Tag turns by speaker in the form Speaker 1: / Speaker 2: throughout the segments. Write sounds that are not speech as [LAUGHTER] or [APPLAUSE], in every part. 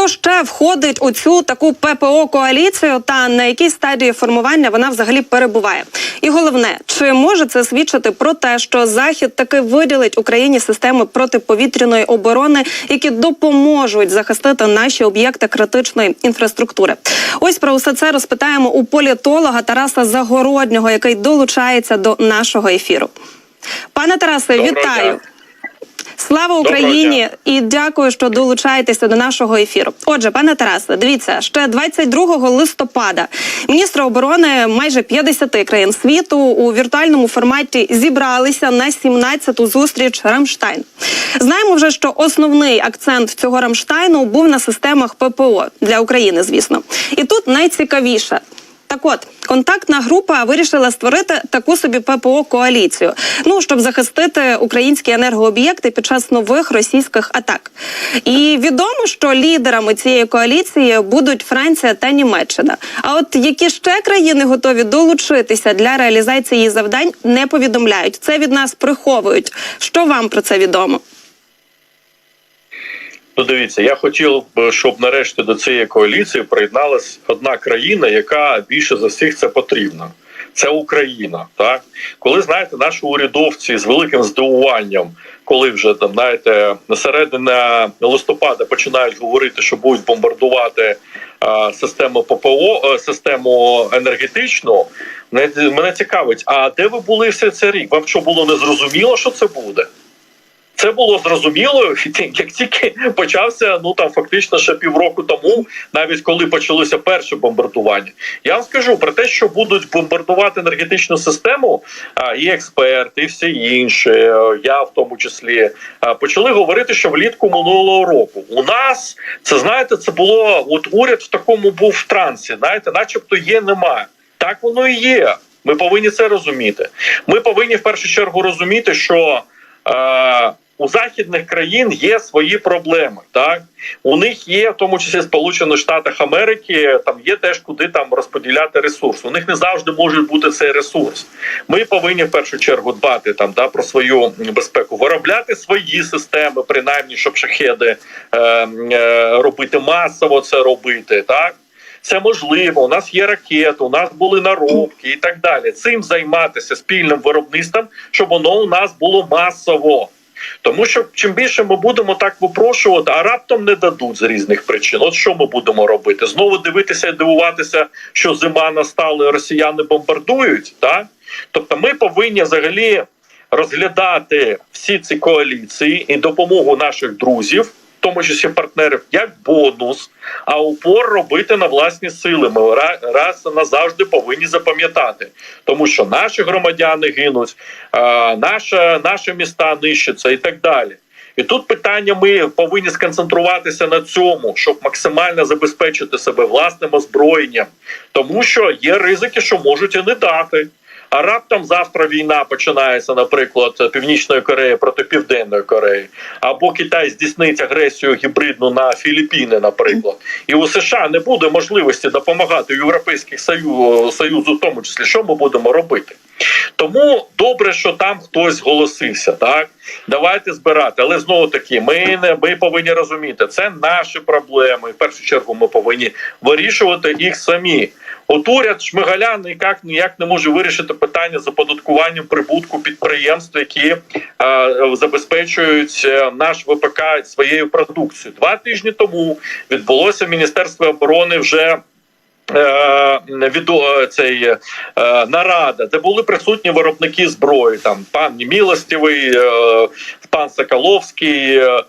Speaker 1: хто ще входить у цю таку ППО коаліцію та на якій стадії формування вона взагалі перебуває? І головне, чи може це свідчити про те, що Захід таки виділить Україні системи протиповітряної оборони, які допоможуть захистити наші об'єкти критичної інфраструктури? Ось про усе це розпитаємо у політолога Тараса Загороднього, який долучається до нашого ефіру. Пане Тарасе,
Speaker 2: Доброго
Speaker 1: вітаю.
Speaker 2: дня.
Speaker 1: Слава Україні і дякую, що долучаєтеся до нашого ефіру. Отже, пане Тарасе, дивіться, ще 22 листопада міністри оборони майже 50 країн світу у віртуальному форматі зібралися на 17-ту зустріч Рамштайн. Знаємо вже, що основний акцент цього Рамштайну був на системах ППО для України, звісно. І тут найцікавіше. Так от, контактна група вирішила створити таку собі ППО коаліцію. Ну щоб захистити українські енергооб'єкти під час нових російських атак. І відомо, що лідерами цієї коаліції будуть Франція та Німеччина. А от які ще країни готові долучитися для реалізації завдань, не повідомляють. Це від нас приховують. Що вам про це відомо?
Speaker 2: Ну, дивіться, я хотів би, щоб нарешті до цієї коаліції приєдналась одна країна, яка більше за всіх це потрібна. Це Україна. Так коли знаєте, наші урядовці з великим здивуванням, коли вже там знаєте, на середина листопада починають говорити, що будуть бомбардувати а, систему ППО, е, систему енергетичну. Мене, цікавить, а де ви були все цей рік? Вам що було незрозуміло, що це буде? Це було зрозуміло, [LAUGHS] як тільки почався, ну там фактично ще півроку тому, навіть коли почалося перше бомбардування. Я вам скажу про те, що будуть бомбардувати енергетичну систему, і експерти, і всі інші, е, я в тому числі, почали говорити, що влітку минулого року у нас це знаєте, це було от уряд в такому був в трансі, знаєте, начебто є, немає. Так воно і є. Ми повинні це розуміти. Ми повинні в першу чергу розуміти, що. Е, у західних країн є свої проблеми. Так у них є в тому числі Сполучених Штатах Америки. Там є теж куди там розподіляти ресурс. У них не завжди може бути цей ресурс. Ми повинні в першу чергу дбати там да про свою безпеку, виробляти свої системи, принаймні, щоб шахеди е, е, робити масово це робити. Так це можливо. У нас є ракети, у нас були наробки і так далі. Цим займатися спільним виробництвом, щоб воно у нас було масово. Тому що чим більше ми будемо так випрошувати, а раптом не дадуть з різних причин. От що ми будемо робити? Знову дивитися і дивуватися, що зима настала, і росіяни бомбардують. Так? Тобто, ми повинні взагалі розглядати всі ці коаліції і допомогу наших друзів. Тому числі партнерів як бонус, а упор робити на власні сили. Ми ра- раз назавжди повинні запам'ятати, тому що наші громадяни гинуть, наша, наші міста нищаться і так далі. І тут питання: ми повинні сконцентруватися на цьому, щоб максимально забезпечити себе власним озброєнням, тому що є ризики, що можуть і не дати. А раптом завтра війна починається, наприклад, Північної Кореї проти Південної Кореї, або Китай здійснить агресію гібридну на Філіппіни, наприклад, і у США не буде можливості допомагати Європейських Союзу, Союзу, в тому числі, що ми будемо робити. Тому добре, що там хтось зголосився. Так давайте збирати. Але знову таки, ми не ми повинні розуміти, це наші проблеми. В першу чергу ми повинні вирішувати їх самі. От уряд Шмигаля ніяк ніяк не може вирішити питання з оподаткуванням прибутку підприємств, які е, забезпечують наш ВПК своєю продукцією. Два тижні тому відбулося в Міністерстві оборони вже. Е, відо цей е, нарада, де були присутні виробники зброї, там пан Мілостівий, е, пан Соколовський. е,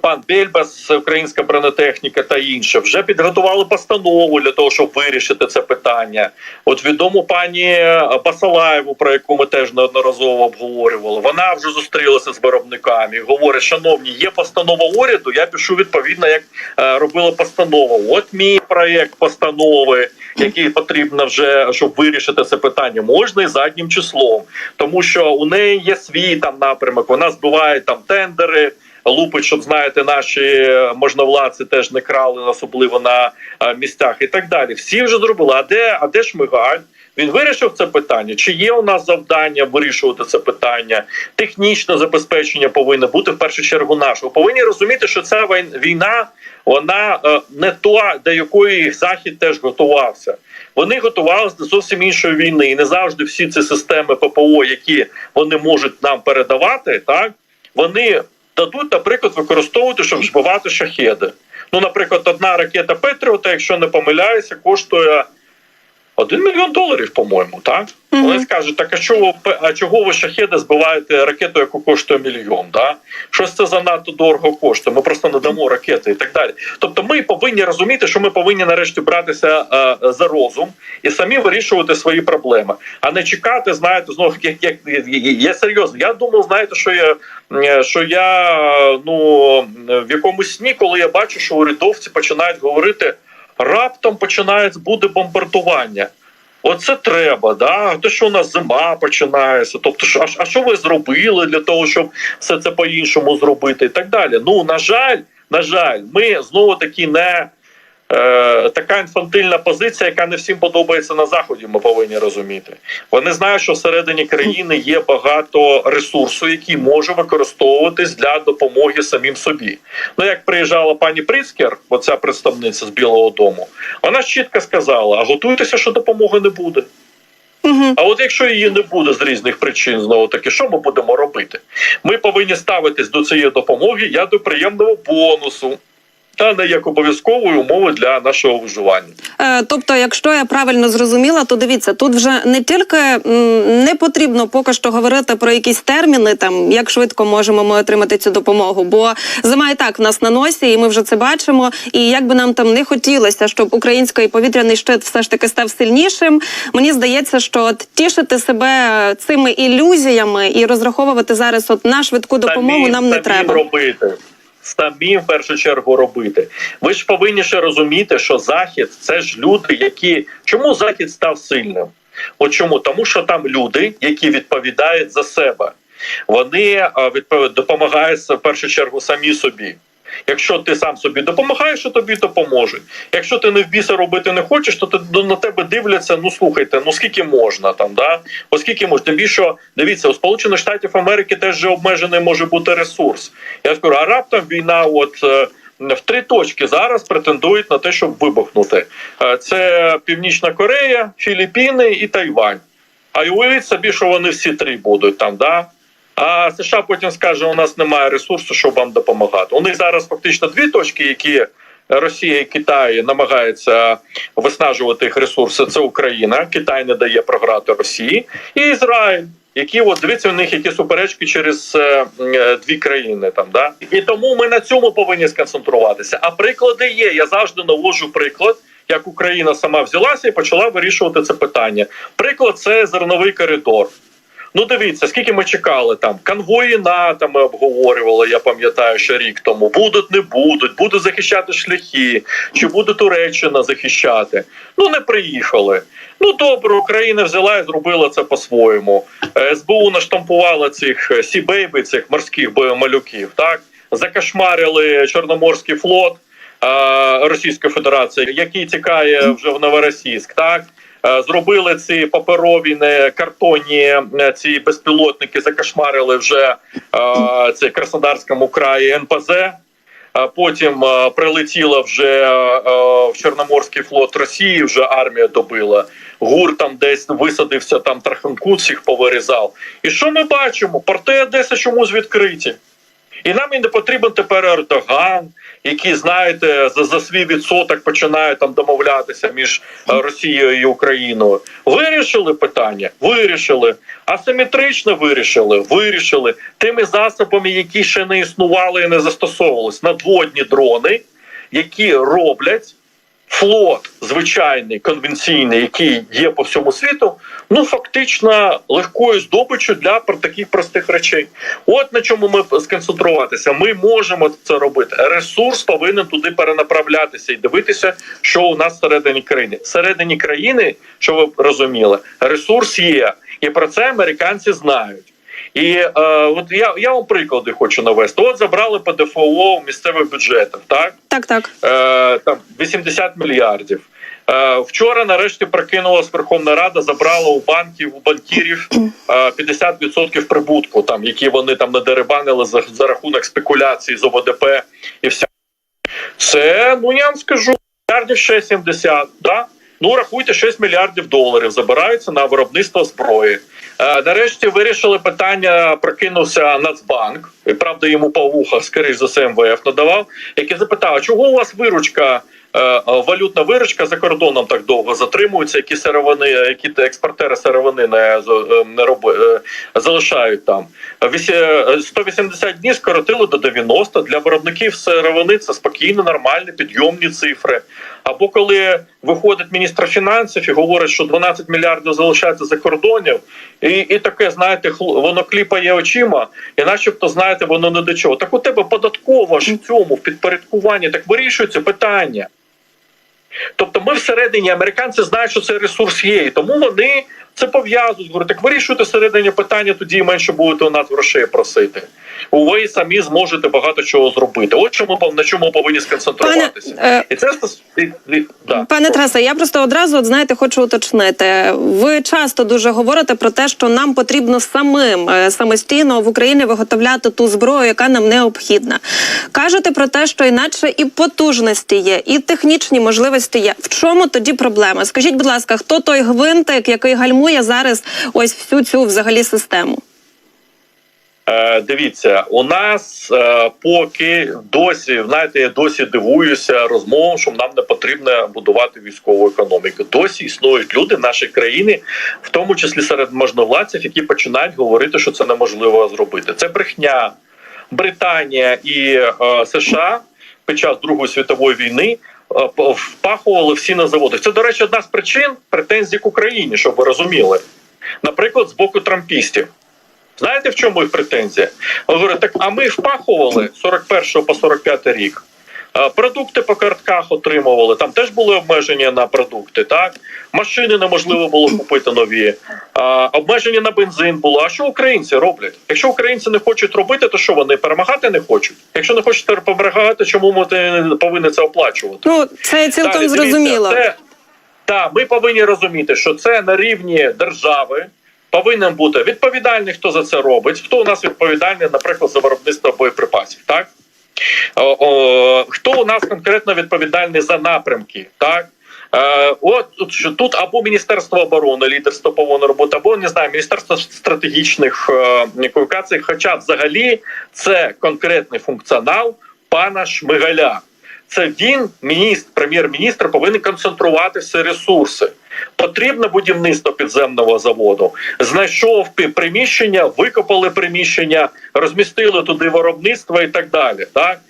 Speaker 2: Пан Бельбас, українська бронетехніка та інше вже підготували постанову для того, щоб вирішити це питання. От відому пані Басалаєву, про яку ми теж неодноразово обговорювали. Вона вже зустрілася з виробниками. Говорить, шановні, є постанова уряду. Я пишу відповідно, як е, робила постанова. От мій проєкт постанови, який потрібно вже щоб вирішити це питання, можна і заднім числом, тому що у неї є свій там напрямок. Вона збиває там тендери. Лупить, щоб знаєте, наші можновладці теж не крали, особливо на е, місцях і так далі. Всі вже зробили. А де, а де Шмигаль? Він вирішив це питання. Чи є у нас завдання вирішувати це питання? Технічне забезпечення повинно бути в першу чергу нашого. Повинні розуміти, що ця війна вона е, не та, до якої захід теж готувався. Вони готувалися до зовсім іншої війни, і не завжди всі ці системи ППО, які вони можуть нам передавати, так вони дадуть, наприклад, використовувати, щоб збивати шахеди. Ну, наприклад, одна ракета Петріота, якщо не помиляюся, коштує 1 мільйон доларів, по-моєму, так?
Speaker 1: Мгм.
Speaker 2: Вони скажуть, так а чого, а чого ви шахеди збиваєте ракету, яку коштує мільйон? Да? Щось це занадто дорого коштує. Ми просто не дамо ракети і так далі. Тобто, ми повинні розуміти, що ми повинні нарешті братися е, за розум і самі вирішувати свої проблеми, а не чекати, знаєте, знову як, як, як я серйозно. Я думав, знаєте, що я е, що я ну в якомусь сні, коли я бачу, що урядовці починають говорити. Раптом починається буде бомбардування. Оце треба, да. то, що у нас зима починається. Тобто, що- а, що ви зробили для того, щоб все це по-іншому зробити, і так далі. Ну на жаль, на жаль, ми знову таки не е, така інфантильна позиція, яка не всім подобається на заході. Ми повинні розуміти. Вони знають, що всередині країни є багато ресурсу, який може використовуватись для допомоги самим собі. Ну як приїжджала пані Прицкер, оця представниця з Білого Дому, вона чітко сказала: а готуйтеся, що допомоги не буде. А от якщо її не буде з різних причин, знову таки, що ми будемо робити? Ми повинні ставитись до цієї допомоги як до приємного бонусу, та не як обов'язкової умови для нашого виживання.
Speaker 1: Е, Тобто, якщо я правильно зрозуміла, то дивіться, тут вже не тільки не потрібно поки що говорити про якісь терміни, там як швидко можемо ми отримати цю допомогу, бо зима і так в нас на носі, і ми вже це бачимо. І як би нам там не хотілося, щоб український повітряний щит все ж таки став сильнішим. Мені здається, що от тішити себе цими ілюзіями і розраховувати зараз от на швидку допомогу
Speaker 2: Самі-
Speaker 1: нам не
Speaker 2: самим
Speaker 1: треба.
Speaker 2: робити. Самі в першу чергу робити. Ви ж повинні ще розуміти, що захід це ж люди, які чому захід став сильним? От чому? Тому що там люди, які відповідають за себе, вони допомагають в першу чергу самі собі. Якщо ти сам собі допомагаєш, то тобі допоможуть. Якщо ти не в біса робити не хочеш, то ти ну, на тебе дивляться. Ну слухайте, ну скільки можна там, да? Оскільки можна. Більше, що, дивіться, у Сполучених Штатів Америки теж же обмежений може бути ресурс. Я скажу, а раптом війна, от е, в три точки зараз претендують на те, щоб вибухнути. Е, Це Північна Корея, Філіппіни і Тайвань. А й уявіть собі, що вони всі три будуть там, да? А США потім скаже: у нас немає ресурсу, щоб вам допомагати. У них зараз фактично дві точки, які Росія і Китай намагаються виснажувати їх ресурси. Це Україна. Китай не дає програти Росії, і Ізраїль. Які от дивіться у них які суперечки через е, е, дві країни там, да і тому ми на цьому повинні сконцентруватися. А приклади є. Я завжди наводжу приклад, як Україна сама взялася і почала вирішувати це питання. Приклад це зерновий коридор. Ну, дивіться, скільки ми чекали там. Конвої НАТО ми обговорювали, я пам'ятаю, ще рік тому. Будуть, не будуть, будуть захищати шляхи, чи буде Туреччина захищати. Ну, не приїхали. Ну добре, Україна взяла і зробила це по-своєму. Е, СБУ наштампувала цих е, сі-бейби, цих морських малюків, так закошмарили Чорноморський флот е, Російської Федерації, який тікає вже в Новоросійськ, так. Е, Зробили ці паперові не картонні е, ці безпілотники, закошмарили вже е, це Краснодарському краї НПЗ. Потім прилетіла вже в Чорноморський флот Росії. Вже армія добила. ГУР там десь висадився, там Траханкут всіх повирізав. І що ми бачимо? Порти Одеси чомусь відкриті. І нам і не потрібен тепер Ердоган, який, знаєте, за, за свій відсоток починає там домовлятися між е, Росією і Україною. Вирішили питання? Вирішили. Асиметрично вирішили, вирішили тими засобами, які ще не існували і не застосовувалися. Надводні дрони, які роблять флот звичайний конвенційний, який є по всьому світу, ну фактично легкою здобиччю для таких простих речей. От на чому ми сконцентруватися. Ми можемо це робити. Ресурс повинен туди перенаправлятися і дивитися, що у нас всередині країни. Всередині країни, що ви розуміли, ресурс є, і про це американці знають. І е, от я, я вам приклади хочу навести. От забрали ПДФО в місцевих бюджетах, так
Speaker 1: Так, так.
Speaker 2: е, там 80 мільярдів. Е, Вчора нарешті прокинулась Верховна Рада, забрала у банків у банкірів е, 50% прибутку, там які вони там надерибанили за, за рахунок спекуляцій з ОВДП і вся. Це ну я вам скажу мільярдів ще 70, да? Ну рахуйте 6 мільярдів доларів забираються на виробництво зброї. Е, нарешті вирішили питання. Прокинувся Нацбанк, і правда йому по вухах, скоріш за все, МВФ надавав, який запитав: чого у вас виручка? е, Валютна виручка за кордоном так довго затримується, які сировини, які експортери сировини не, е, не роби, е, залишають там. Вісі- е, 180 днів скоротили до 90. Для виробників сировини це спокійно, нормальні, підйомні цифри. Або коли виходить міністр фінансів і говорить, що 12 мільярдів залишається за кордонів, і, і таке, знаєте, воно кліпає очима, і начебто, знаєте, воно не до чого. Так у тебе податково ж в цьому в підпорядкуванні так вирішується питання. Тобто ми всередині американці знають, що цей ресурс є, і тому вони це пов'язують. Говорять, так вирішуйте всередині питання, тоді менше будете у нас грошей просити. Ви самі зможете багато чого зробити. От чому на чому повинні сконцентруватися.
Speaker 1: Пане, е,
Speaker 2: І це і- да.
Speaker 1: Пане Тарасе, я просто одразу от, знаєте, хочу уточнити. Ви часто дуже говорите про те, що нам потрібно самим е, самостійно в Україні виготовляти ту зброю, яка нам необхідна. Кажете про те, що іначе і потужності є, і технічні можливості є. В чому тоді проблема? Скажіть, будь ласка, хто той гвинтик, який гальмує зараз ось всю цю взагалі систему?
Speaker 2: Е, дивіться, у нас е, поки досі, знаєте, я досі дивуюся розмовам, що нам не потрібно будувати військову економіку. Досі існують люди в нашій країні, в тому числі серед можновладців, які починають говорити, що це неможливо зробити. Це брехня. Британія і е, США під час Другої світової війни впахували всі на заводах. Це, до речі, одна з причин претензій к Україні, щоб ви розуміли. Наприклад, з боку трампістів. Знаєте, в чому їх претензія? Говорять, так, а ми впахували з 41 по 45 рік. Продукти по картках отримували. Там теж були обмеження на продукти. Так машини неможливо було купити нові. А, обмеження на бензин було. А що українці роблять? Якщо українці не хочуть робити, то що вони перемагати не хочуть? Якщо не хочуть перемагати, чому ми повинні це оплачувати?
Speaker 1: Ну це цілком
Speaker 2: Далі,
Speaker 1: зрозуміло.
Speaker 2: Це, так, ми повинні розуміти, що це на рівні держави. Повинен бути відповідальний, хто за це робить. Хто у нас відповідальний, наприклад, за виробництво боєприпасів, так? О, о, хто у нас конкретно відповідальний за напрямки, так? Е, от що тут або Міністерство оборони, лідерство повинно роботи, або не знаю, Міністерство стратегічних е, комунікацій. Хоча взагалі це конкретний функціонал пана Шмигаля. Це він, міністр, прем'єр-міністр, повинен концентрувати всі ресурси. Потрібно будівництво підземного заводу. Знайшов приміщення, викопали приміщення, розмістили туди виробництво і так далі. Так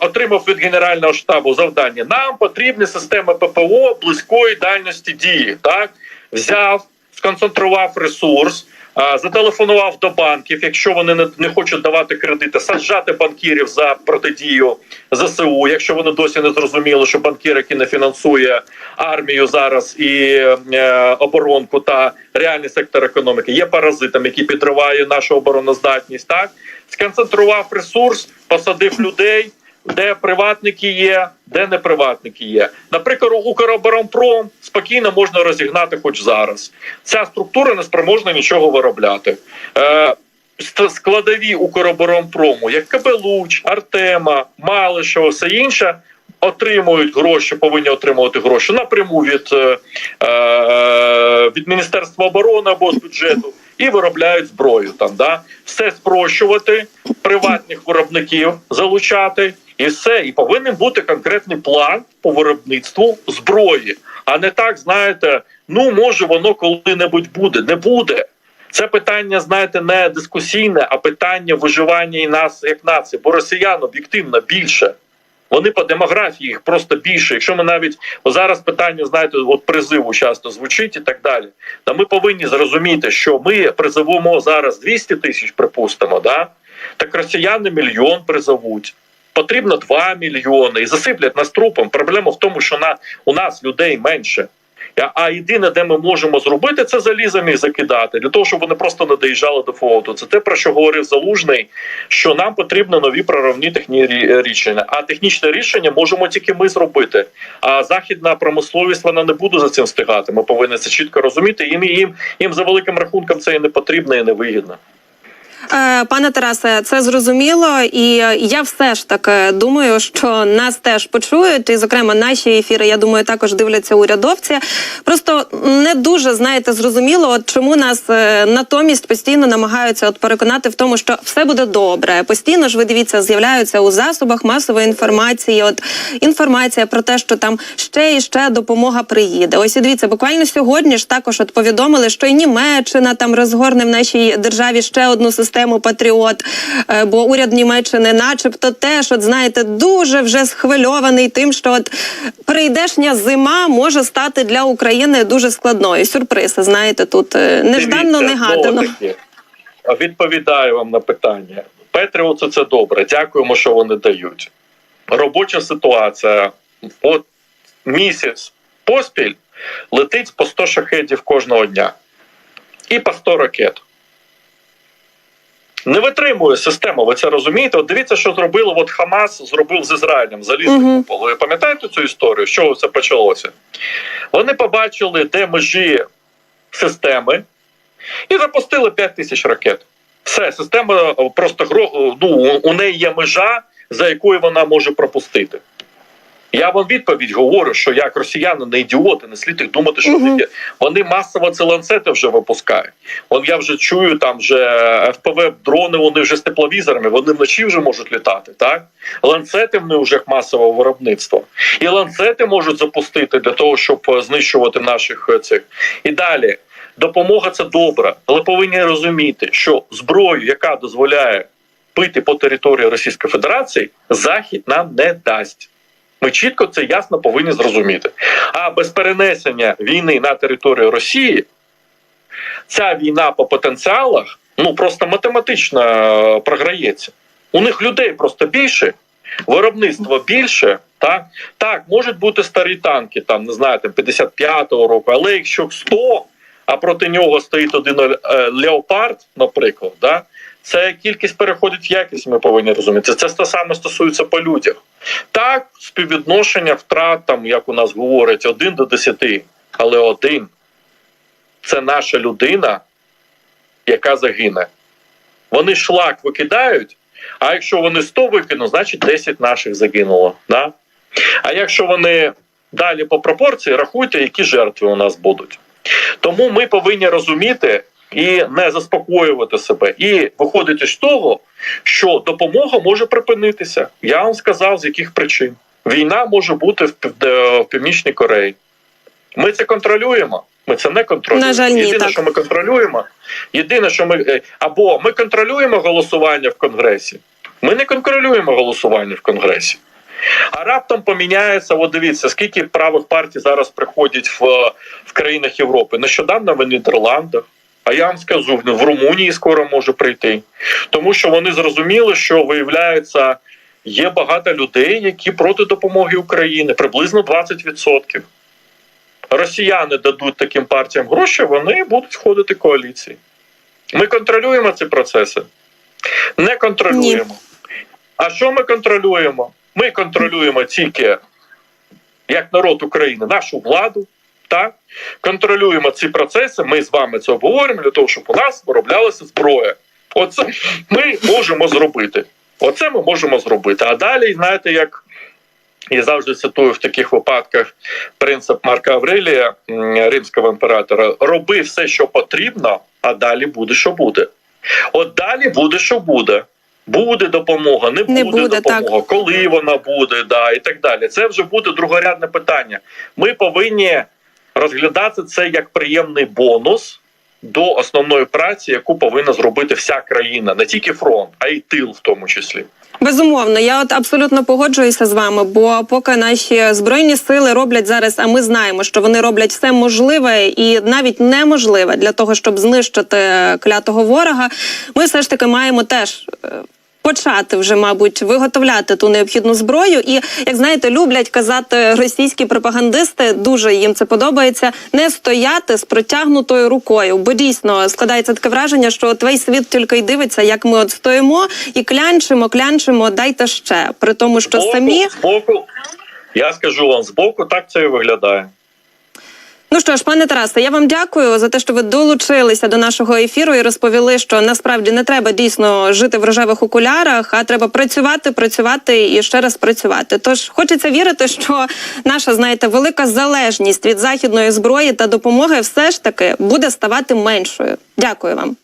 Speaker 2: отримав від генерального штабу завдання. Нам потрібні системи ППО близької дальності дії. Так взяв, сконцентрував ресурс. Зателефонував до банків, якщо вони не, не хочуть давати кредити, саджати банкірів за протидію ЗСУ. Якщо вони досі не зрозуміли, що банкір, який не фінансує армію зараз і е, оборонку та реальний сектор економіки, є паразитом, який підриває нашу обороноздатність. Так сконцентрував ресурс, посадив людей. Де приватники є, де не приватники є. Наприклад, Укроборонпром спокійно можна розігнати хоч зараз. Ця структура не спроможна нічого виробляти. Е, складові Укроборонпрому, як КБ Луч, Артема, Малишева, все інше, отримують гроші, повинні отримувати гроші напряму від, е, е, від Міністерства оборони або з бюджету і виробляють зброю. Там да все спрощувати, приватних виробників залучати. І все, і повинен бути конкретний план по виробництву зброї, а не так, знаєте, ну може воно коли-небудь буде. Не буде. Це питання, знаєте, не дискусійне, а питання виживання і нас як нації. Бо росіян об'єктивно більше. Вони по демографії їх просто більше. Якщо ми навіть о, зараз питання, знаєте, от призиву часто звучить і так далі. Та ми повинні зрозуміти, що ми призовемо зараз 200 тисяч, припустимо, да? так росіяни мільйон призовуть. Потрібно 2 мільйони і засиплять нас трупом. Проблема в тому, що на у нас людей менше. А- єдине, де ми можемо зробити, це залізом їх закидати для того, щоб вони просто не доїжджали до флоту. Це те, про що говорив Залужний, що нам потрібно нові проривні технічні рішення. А технічне рішення можемо тільки ми зробити. А західна промисловість вона не буде за цим встигати. Ми повинні це чітко розуміти. Їм їм їм за великим рахунком це і не потрібно, і не вигідно.
Speaker 1: Е, Пане Тарасе, це зрозуміло, і я все ж таки думаю, що нас теж почують, і зокрема наші ефіри, я думаю, також дивляться урядовці. Просто не дуже знаєте зрозуміло, от чому нас е, натомість постійно намагаються от переконати в тому, що все буде добре. Постійно ж ви дивіться, з'являються у засобах масової інформації. От інформація про те, що там ще і ще допомога приїде. Ось і дивіться, буквально сьогодні ж також от повідомили, що і Німеччина там розгорне в нашій державі ще одну систему Патріот. Е, Бо уряд Німеччини, начебто, теж от знаєте, дуже вже схвильований тим, що от прийдешня зима може стати для України дуже складною. Сюрприз, знаєте, тут е, нежданно негадано.
Speaker 2: Відповідаю вам на питання. Петріоцу це добре. Дякуємо, що вони дають. Робоча ситуація. От місяць поспіль летить по 100 шахедів кожного дня і по 100 ракет. Не витримує система, ви це розумієте? От дивіться, що зробили. От Хамас зробив з Ізраїлем залізний
Speaker 1: Мгм.
Speaker 2: купол. Ви пам'ятаєте цю історію? З чого це почалося? Вони побачили, де межі системи, і запустили 5 тисяч ракет. Все, система е, просто ну, у- у неї є межа, за якою вона може пропустити. Я вам відповідь говорю, що як росіяни не ідіоти, не слід їх думати, що
Speaker 1: Мгм.
Speaker 2: вони, масово ці ланцети вже випускають. Вон я вже чую, там вже ФПВ дрони, вони вже з тепловізорами, вони вночі вже можуть літати. Так ланцети в них вже масового виробництва, і ланцети можуть запустити для того, щоб е, знищувати наших е, цих. І далі допомога це добре, але повинні розуміти, що зброю, яка дозволяє пити по території Російської Федерації, Захід нам не дасть. Ми чітко це ясно повинні зрозуміти. А без перенесення війни на територію Росії ця війна по потенціалах ну просто математично е, програється. У них людей просто більше, виробництво більше. Так, так, можуть бути старі танки, там не знаю, там 55-го року, але якщо 100, а проти нього стоїть один е, леопард, наприклад, да, це кількість переходить в якість, ми повинні розуміти. Це те саме стосується по людях. Так, співвідношення втрат, там, як у нас говорять, 1 до 10, але один це наша людина, яка загине. Вони шлак викидають, а якщо вони 100 викинуть, значить 10 наших загинуло. Да? А якщо вони далі по пропорції, рахуйте, які жертви у нас будуть. Тому ми повинні розуміти і не заспокоювати себе, і виходити з того, що допомога може припинитися. Я вам сказав, з яких причин. Війна може бути в, е, в Північній Кореї. Ми це контролюємо. Ми це не контролюємо.
Speaker 1: На жаль, ні,
Speaker 2: єдине,
Speaker 1: так.
Speaker 2: що ми контролюємо, єдине, що ми е, або ми контролюємо голосування в Конгресі. Ми не контролюємо голосування в Конгресі. А раптом поміняється, от дивіться, скільки правих партій зараз приходять в, в країнах Європи. Нещодавно в Нідерландах. А я вам скажу, в Румунії скоро може прийти. Тому що вони зрозуміли, що виявляється, є багато людей, які проти допомоги України, приблизно 20%. Росіяни дадуть таким партіям гроші, вони будуть входити в коаліції. Ми контролюємо ці процеси? Не контролюємо. А що ми контролюємо? Ми контролюємо тільки як народ України нашу владу. Так? Контролюємо ці процеси. Ми з вами це обговорюємо для того, щоб у нас вироблялася зброя. Оце ми можемо зробити. Оце ми можемо зробити. А далі, знаєте, як я завжди цитую в таких випадках принцип Марка Аврелія, римського імператора: роби все, що потрібно, а далі буде, що буде. От далі буде, що буде. Буде допомога, не буде,
Speaker 1: Не буде,
Speaker 2: допомога, коли вона буде, да, і так далі. Це вже буде другорядне питання. Ми повинні розглядати це як приємний бонус до основної праці, яку повинна зробити вся країна, не тільки фронт, а й тил, в тому числі.
Speaker 1: Безумовно, я от абсолютно погоджуюся з вами. Бо поки наші збройні сили роблять зараз, а ми знаємо, що вони роблять все можливе і навіть неможливе для того, щоб знищити клятого ворога. Ми все ж таки маємо теж. Почати вже, мабуть, виготовляти ту необхідну зброю. І як знаєте, люблять казати російські пропагандисти, дуже їм це подобається. Не стояти з протягнутою рукою, бо дійсно складається таке враження, що от весь світ тільки й дивиться, як ми от стоїмо і клянчимо, клянчимо, дайте ще. При тому, що
Speaker 2: Збоку-
Speaker 1: самі
Speaker 2: збоку, я скажу вам, збоку так це і виглядає.
Speaker 1: Ну що ж, пане Тарасе, я вам дякую за те, що ви долучилися до нашого ефіру і розповіли, що насправді не треба дійсно жити в рожевих окулярах, а треба працювати, працювати і ще раз працювати. Тож хочеться вірити, що наша, знаєте, велика залежність від західної зброї та допомоги все ж таки буде ставати меншою. Дякую вам.